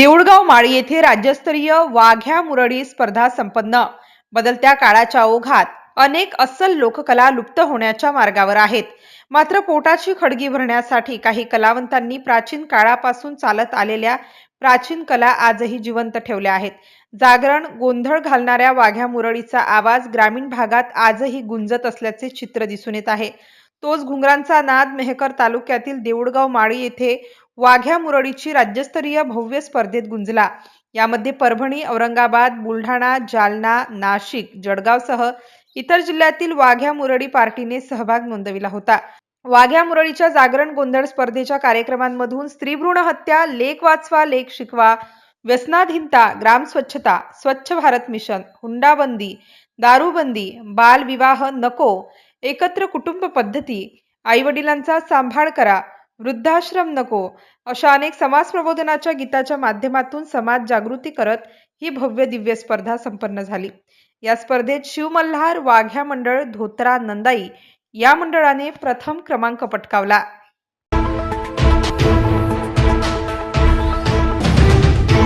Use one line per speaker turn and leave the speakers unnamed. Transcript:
देऊळगाव माळी येथे राज्यस्तरीय वाघ्या मुरडी स्पर्धा संपन्न. बदलत्या काळाच्या ओघात अनेक अस्सल लोककला लुप्त होण्याच्या मार्गावर आहेत. मात्र पोटाची खडगी भरण्यासाठी काही कलावंतांनी प्राचीन काळापासून चालत आलेल्या प्राचीन कला आजही जिवंत ठेवल्या आहेत. जागरण गोंधळ घालणाऱ्या वाघ्या मुरळीचा आवाज ग्रामीण भागात आजही गुंजत असल्याचे चित्र दिसून येत आहे. तोच घुंगरांचा नाद मेहकर तालुक्यातील देऊळगाव माळी येथे वाघ्या मुरळीची राज्यस्तरीय भव्य स्पर्धेत गुंजला. यामध्ये परभणी औरंगाबाद बुलढाणा जालना नाशिक जळगावसह इतर जिल्ह्यातील वाघ्या मुरडी पार्टीने सहभाग नोंदविला होता. वाघ्या मुरळीच्या जागरण गोंधळ स्पर्धेच्या कार्यक्रमांमधून स्त्रीभ्रूण हत्या लेख वाचवा लेख शिकवा व्यसनाधीनता ग्राम स्वच्छता स्वच्छ भारत मिशन हुंडाबंदी दारूबंदी बालविवाह नको एकत्र कुटुंब पद्धती आईवडिलांचा सांभाळ करा वृद्धाश्रम नको अशा अनेक समाज प्रबोधनाच्या गीताच्या माध्यमातून समाज जागृती करत ही भव्य दिव्य स्पर्धा संपन्न झाली. या स्पर्धेत शिवमल्हार वाघ्या मंडळ धोत्रा नंदाई या मंडळाने प्रथम क्रमांक पटकावला.